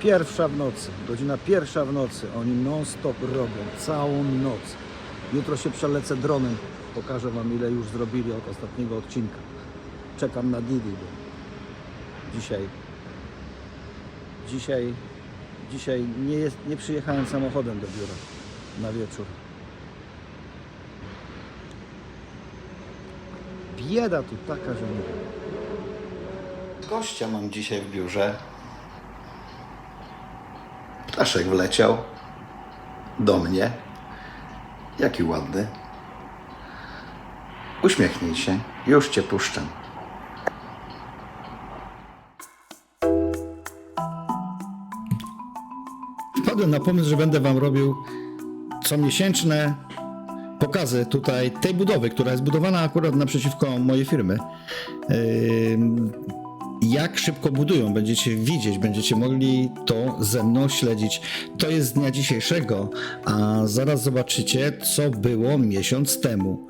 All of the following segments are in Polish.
Pierwsza w nocy, godzina pierwsza w nocy. Oni non-stop robią, całą noc. Jutro się przelecę dronem. Pokażę Wam, ile już zrobili od ostatniego odcinka. Czekam na Didi, bo dzisiaj, dzisiaj, dzisiaj nie, jest, nie przyjechałem samochodem do biura na wieczór. Bieda tu taka, że nie. Gościa mam dzisiaj w biurze. Ptaszek wleciał do mnie. Jaki ładny. Uśmiechnij się. Już cię puszczam. Wpadłem na pomysł, że będę wam robił comiesięczne pokazy tutaj tej budowy, która jest budowana akurat naprzeciwko mojej firmy. Jak szybko budują, będziecie widzieć, będziecie mogli to ze mną śledzić. To jest z dnia dzisiejszego, a zaraz zobaczycie, co było miesiąc temu.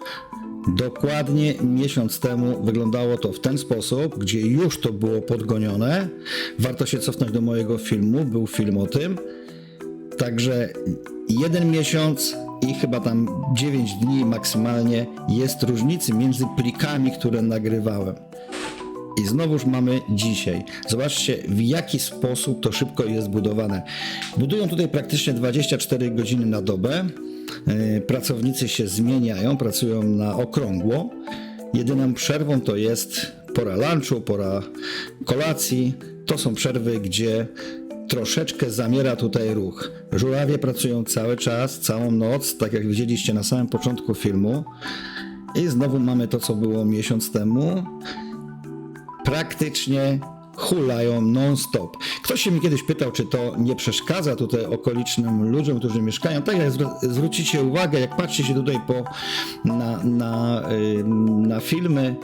Dokładnie miesiąc temu wyglądało to w ten sposób, gdzie już to było podgonione. Warto się cofnąć do mojego filmu, był film o tym. Także jeden miesiąc i chyba tam 9 dni maksymalnie jest różnicy między plikami, które nagrywałem. I znowuż mamy dzisiaj. Zobaczcie, w jaki sposób to szybko jest budowane. Budują tutaj praktycznie 24 godziny na dobę. Yy, Pracownicy się zmieniają, pracują na okrągło. Jedyną przerwą to jest pora lunchu, pora kolacji. To są przerwy, gdzie troszeczkę zamiera tutaj ruch. Żurawie pracują cały czas, całą noc, tak jak widzieliście na samym początku filmu. I znowu mamy to, co było miesiąc temu praktycznie hulają non-stop. Ktoś się mi kiedyś pytał, czy to nie przeszkadza tutaj okolicznym ludziom, którzy mieszkają. Tak jak zwr- zwrócicie uwagę, jak patrzycie tutaj po, na, na, y, na filmy,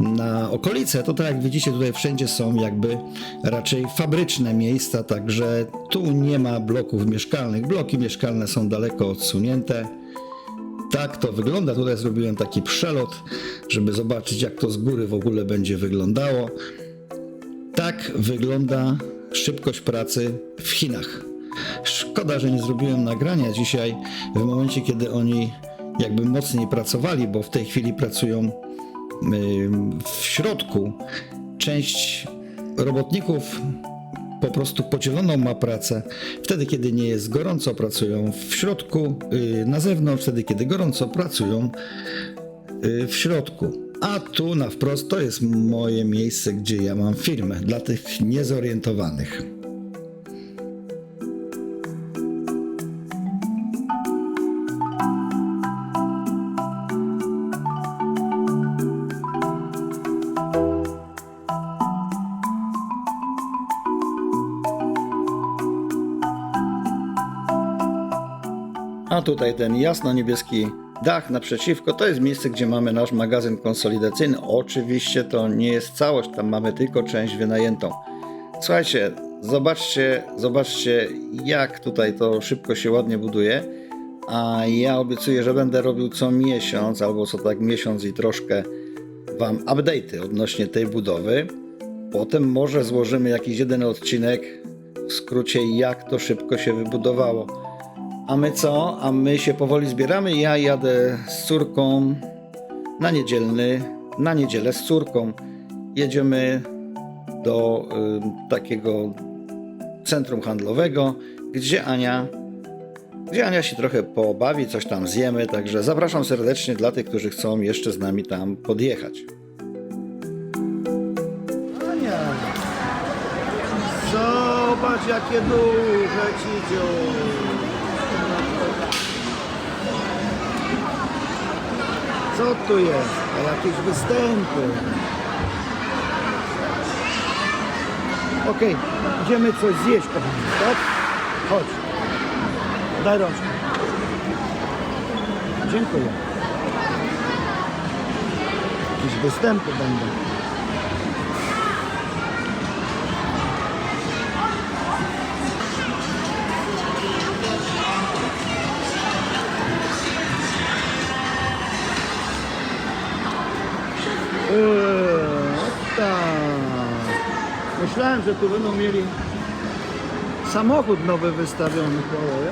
na okolice, to tak jak widzicie, tutaj wszędzie są jakby raczej fabryczne miejsca, także tu nie ma bloków mieszkalnych. Bloki mieszkalne są daleko odsunięte. Tak to wygląda. Tutaj zrobiłem taki przelot, żeby zobaczyć, jak to z góry w ogóle będzie wyglądało. Tak wygląda szybkość pracy w Chinach. Szkoda, że nie zrobiłem nagrania dzisiaj, w momencie, kiedy oni jakby mocniej pracowali, bo w tej chwili pracują w środku. Część robotników po prostu podzieloną ma pracę. Wtedy, kiedy nie jest gorąco, pracują w środku, yy, na zewnątrz, wtedy, kiedy gorąco, pracują yy, w środku. A tu na wprost to jest moje miejsce, gdzie ja mam firmę dla tych niezorientowanych. A tutaj ten jasno-niebieski dach naprzeciwko to jest miejsce, gdzie mamy nasz magazyn konsolidacyjny. Oczywiście to nie jest całość, tam mamy tylko część wynajętą. Słuchajcie, zobaczcie, zobaczcie jak tutaj to szybko się ładnie buduje. A ja obiecuję, że będę robił co miesiąc albo co tak miesiąc i troszkę Wam update'y odnośnie tej budowy. Potem może złożymy jakiś jeden odcinek w skrócie jak to szybko się wybudowało. A my co? A my się powoli zbieramy. Ja jadę z córką na niedzielny, na niedzielę z córką. Jedziemy do y, takiego centrum handlowego, gdzie Ania, gdzie Ania się trochę pobawi, coś tam zjemy. Także zapraszam serdecznie dla tych, którzy chcą jeszcze z nami tam podjechać. Ania, zobacz jakie duże ci Co tu jest? A jakieś występy. Okej, idziemy coś zjeść, kochani, tak? Chodź. Daj rączkę. Dziękuję. Jakieś występy będą. Myślałem, że tu będą mieli samochód nowy wystawiony Pałowie.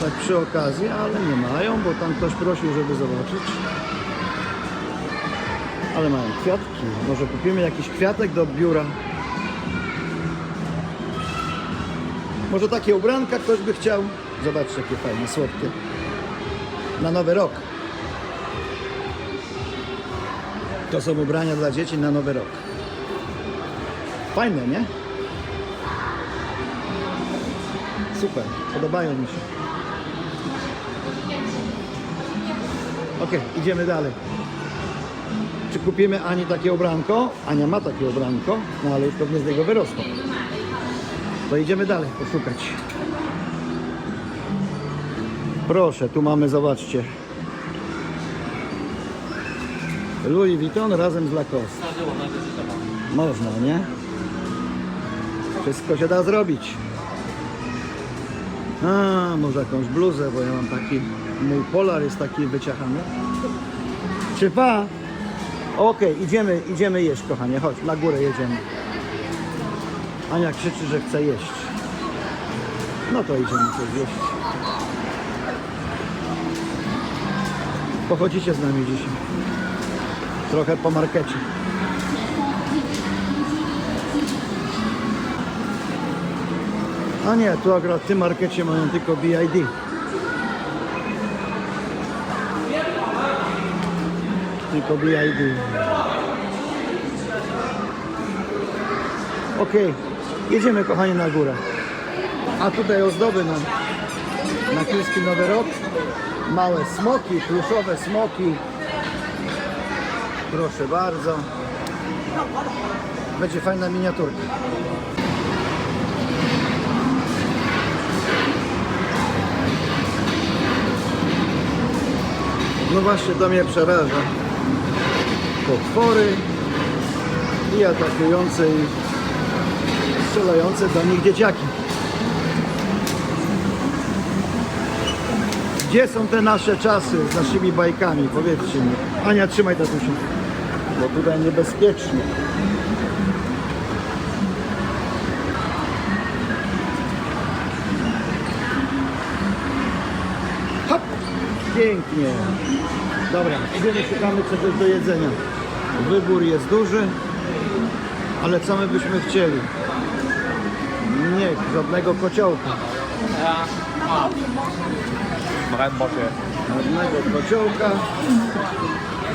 Tak przy okazji, ale nie mają, bo tam ktoś prosił, żeby zobaczyć. Ale mają kwiatki. Może kupimy jakiś kwiatek do biura. Może takie ubranka ktoś by chciał. Zobaczcie, jakie fajne, słodkie. Na nowy rok. To są ubrania dla dzieci na nowy rok. Fajne, nie? Super, podobają mi się. Ok, idziemy dalej. Czy kupimy Ani takie ubranko? Ania ma takie ubranko, no ale już pewnie z niego wyrosło. To idziemy dalej poszukać. Proszę, tu mamy, zobaczcie. Louis Vuitton razem z Lacoste. Można, nie? Wszystko się da zrobić. A, może jakąś bluzę, bo ja mam taki, mój polar jest taki wyciachany. Czy pa? Okej, idziemy, idziemy jeść, kochanie, chodź, na górę jedziemy. Ania krzyczy, że chce jeść. No to idziemy coś jeść. Pochodzicie z nami dzisiaj. Trochę po markecie. A nie, tu akurat w tym markecie mają tylko BID. Tylko BID. Okej, jedziemy kochani na górę. A tutaj ozdoby na, na chiński Nowy Rok. Małe smoki, pluszowe smoki. Proszę bardzo. Będzie fajna miniaturka. No właśnie, to mnie przeraża. Potwory i atakujące i strzelające do nich dzieciaki. Gdzie są te nasze czasy z naszymi bajkami? Powiedzcie mi. Ania, trzymaj tatusiu. Bo tutaj niebezpiecznie. Hop! Pięknie. Dobra, idziemy, szukamy czegoś do jedzenia. Wybór jest duży, ale co my byśmy chcieli? Nie, żadnego kociołka. Żadnego kociołka.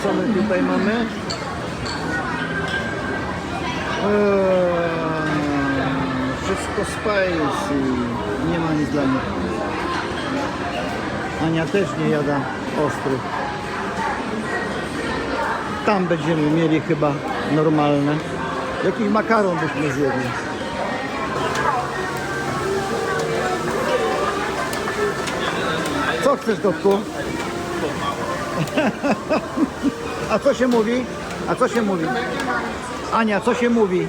Co my tutaj mamy? Eee, wszystko spicy. Nie ma nic dla mnie. Ania też nie jada ostry. Tam będziemy mieli chyba normalne. Jakiś makaron byśmy zjedli. Co chcesz, Dotku? A co się mówi? A co się mówi? Ania, co się mówi?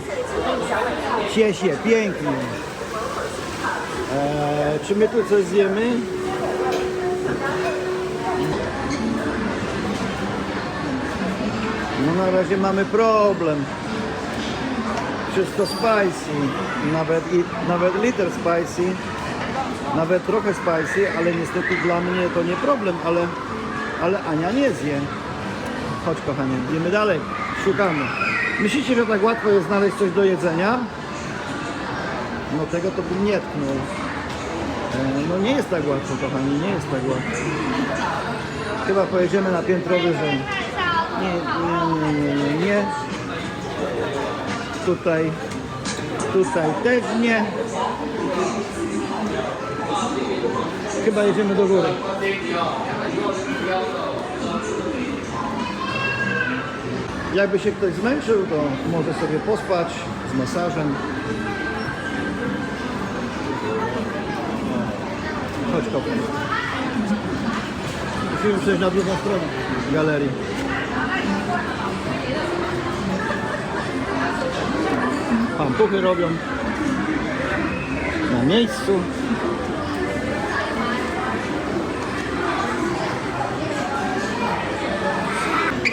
Siesie, pięknie. Eee, czy my tu coś zjemy? No na razie mamy problem. Wszystko spicy. Nawet, i, nawet liter spicy. Nawet trochę spicy, ale niestety dla mnie to nie problem, ale, ale Ania nie zje. Chodź kochanie, idziemy dalej. Szukamy. Myślicie, że tak łatwo jest znaleźć coś do jedzenia? No tego to bym nie tknął. E, No nie jest tak łatwo, kochani, nie jest tak łatwo. Chyba pojedziemy na piętro wyżej. Nie, nie, nie, nie, nie. Tutaj, tutaj też nie. Chyba jedziemy do góry. Jakby się ktoś zmęczył, to może sobie pospać z masażem. Chodź kopę. Musimy przejść na drugą stronę galerii. Pampuchy robią na miejscu.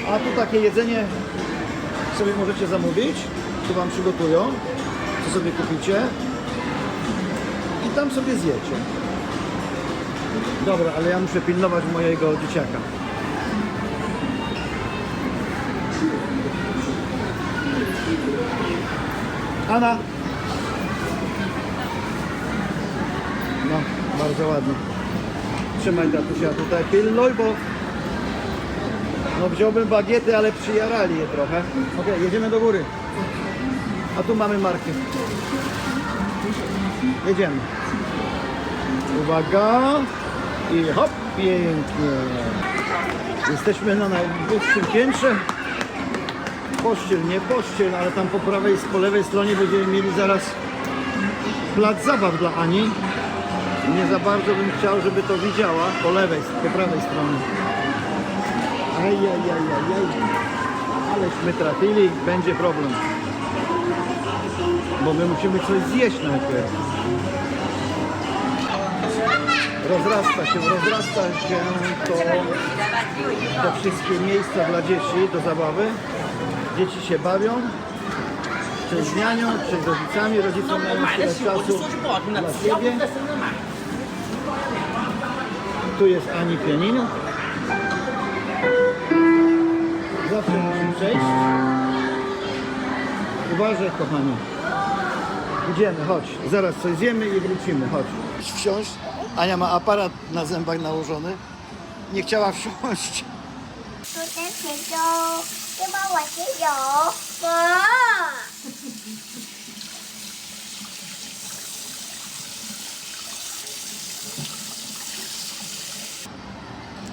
A tu takie jedzenie sobie możecie zamówić, tu Wam przygotują, co sobie kupicie. i tam sobie zjecie. Dobra, ale ja muszę pilnować mojego dzieciaka. Ana. No, bardzo ładnie. Trzymaj tatusia tutaj, pilnuj, bo no wziąłbym bagiety, ale przyjarali je trochę. Okej, jedziemy do góry. A tu mamy markę. Jedziemy. Uwaga. I hop, pięknie. Jesteśmy na najwyższym piętrze. Pościel, nie pościel, ale tam po prawej, po lewej stronie będziemy mieli zaraz plac zabaw dla Ani. Nie za bardzo bym chciał, żeby to widziała po lewej, po prawej stronie. Ajajajajaj. Aleśmy trafili, będzie problem. Bo my musimy coś zjeść najpierw. Rozrasta się, rozrasta się to, te wszystkie miejsca dla dzieci do zabawy Dzieci się bawią. Część z nianią, część z rodzicami. Rodzice mają tyle czasu dla siebie. Tu jest Ani pianino. Zawsze musi przejść. Uważaj, kochani. Idziemy, chodź. Zaraz coś zjemy i wrócimy, chodź. Wsiąść. Ania ma aparat na zębach nałożony. Nie chciała wsiąść. 我在泉州， 이봐 맛있어.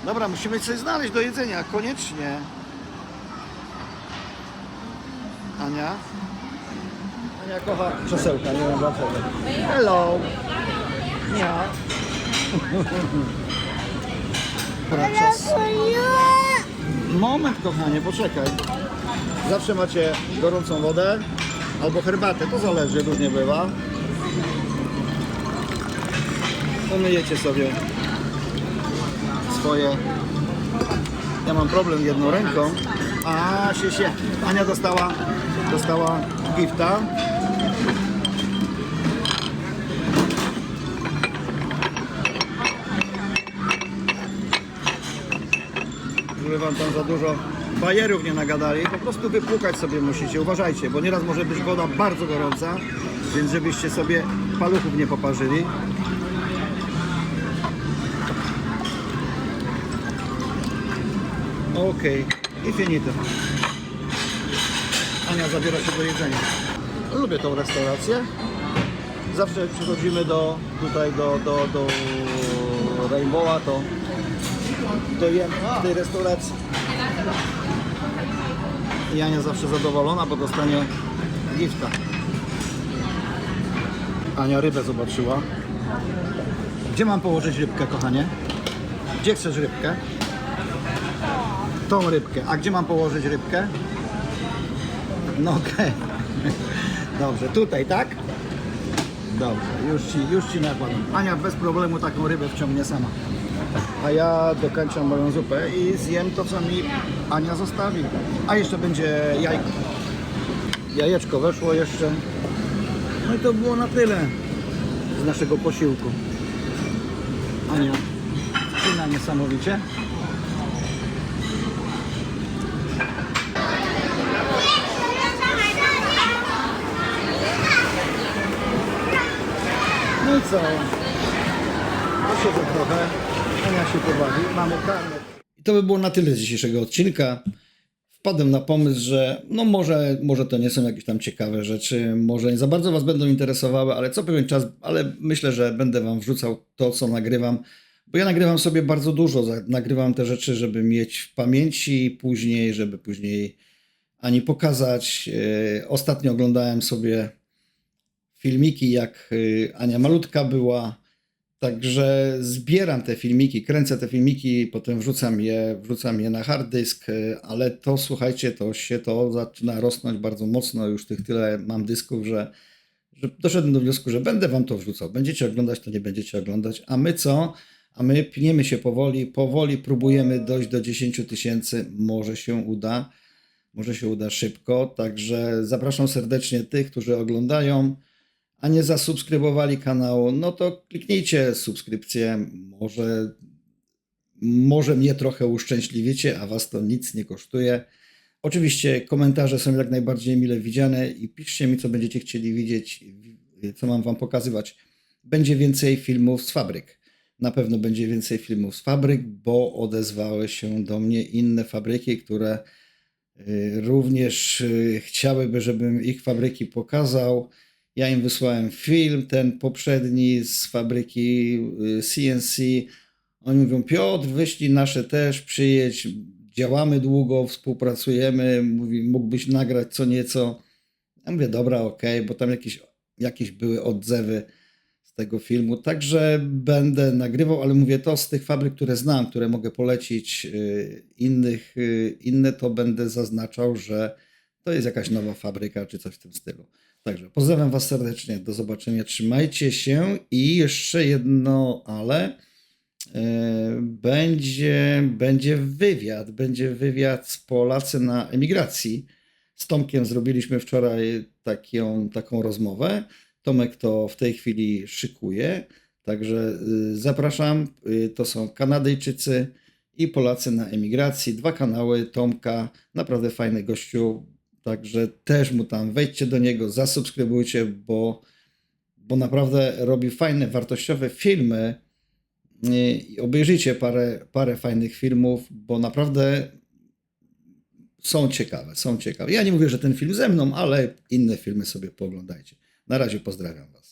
Dobra, musimy coś znaleźć do jedzenia, koniecznie. Ania? Ania kocha krzesełka, nie mam wafle. Hello! Nie. Dobra. Moment, kochanie, poczekaj. Zawsze macie gorącą wodę albo herbatę, to zależy, różnie bywa. Umyjecie sobie swoje. Ja mam problem jedną ręką. A się się. Ania dostała, dostała gifta. Żeby wam tam za dużo bajerów nie nagadali, po prostu wypłukać sobie musicie. Uważajcie, bo nieraz może być woda bardzo gorąca, więc żebyście sobie paluchów nie poparzyli. Okej, i finito. Ania zabiera się do jedzenia. Lubię tą restaurację. Zawsze jak przychodzimy do, tutaj do, do, do Rainbowa, to, to jem w tej restauracji. Ania zawsze zadowolona, bo dostanie gifta. Ania rybę zobaczyła. Gdzie mam położyć rybkę, kochanie? Gdzie chcesz rybkę? tą rybkę. A gdzie mam położyć rybkę? No okej. Dobrze, tutaj, tak? Dobrze, już ci, już ci nakładam. Ania bez problemu taką rybę wciągnie sama. A ja dokończam moją zupę i zjem to, co mi Ania zostawi. A jeszcze będzie jajko. Jajeczko weszło jeszcze. No i to było na tyle z naszego posiłku. Ania, wcina niesamowicie. No i co? Posiedzę trochę, Się mamy karnet. I to by było na tyle z dzisiejszego odcinka. Wpadłem na pomysł, że no może, może to nie są jakieś tam ciekawe rzeczy, może nie za bardzo Was będą interesowały, ale co pewien czas, ale myślę, że będę Wam wrzucał to, co nagrywam, bo ja nagrywam sobie bardzo dużo, nagrywam te rzeczy, żeby mieć w pamięci później, żeby później ani pokazać. E, Ostatnio oglądałem sobie filmiki, jak y, Ania malutka była, Także zbieram te filmiki, kręcę te filmiki, potem wrzucam je, wrzucam je na hard dysk, e, ale to słuchajcie, to się to zaczyna rosnąć bardzo mocno, już tych tyle mam dysków, że, że doszedłem do wniosku, że będę wam to wrzucał. Będziecie oglądać, to nie będziecie oglądać. A my co? A my pniemy się powoli, powoli próbujemy dojść do 10 tysięcy, może się uda, może się uda szybko, także zapraszam serdecznie tych, którzy oglądają. A nie zasubskrybowali kanału, no to kliknijcie subskrypcję. Może, może mnie trochę uszczęśliwicie, a was to nic nie kosztuje. Oczywiście komentarze są jak najbardziej mile widziane i piszcie mi, co będziecie chcieli widzieć, co mam wam pokazywać. Będzie więcej filmów z fabryk. Na pewno będzie więcej filmów z fabryk, bo odezwały się do mnie inne fabryki, które y, również y, chciałyby, żebym ich fabryki pokazał. Ja im wysłałem film, ten poprzedni z fabryki y, CNC. Oni mówią, Piotr, wyślij nasze też, przyjedź, działamy długo, współpracujemy, mówi, mógłbyś nagrać co nieco. Ja mówię, dobra, okej, bo tam jakieś, jakieś były odzewy z tego filmu, także będę nagrywał, ale mówię to z tych fabryk, które znam, które mogę polecić y, innych, y, inne to będę zaznaczał, że to jest jakaś nowa fabryka czy coś w tym stylu. Także pozdrawiam Was serdecznie, do zobaczenia, trzymajcie się i jeszcze jedno ale. E, Będzie, będzie wywiad, będzie wywiad z Polacy na emigracji. Z Tomkiem zrobiliśmy wczoraj taką, taką rozmowę. Tomek to w tej chwili szykuje, także y, zapraszam. Y, To są Kanadyjczycy i Polacy na emigracji. Dwa kanały Tomka, naprawdę fajny gościu, także też mu tam wejdźcie do niego, zasubskrybujcie, bo, bo naprawdę robi fajne, wartościowe filmy i obejrzyjcie parę, parę fajnych filmów, bo naprawdę są ciekawe, są ciekawe. Ja nie mówię, że ten film ze mną, ale inne filmy sobie pooglądajcie. Na razie pozdrawiam Was.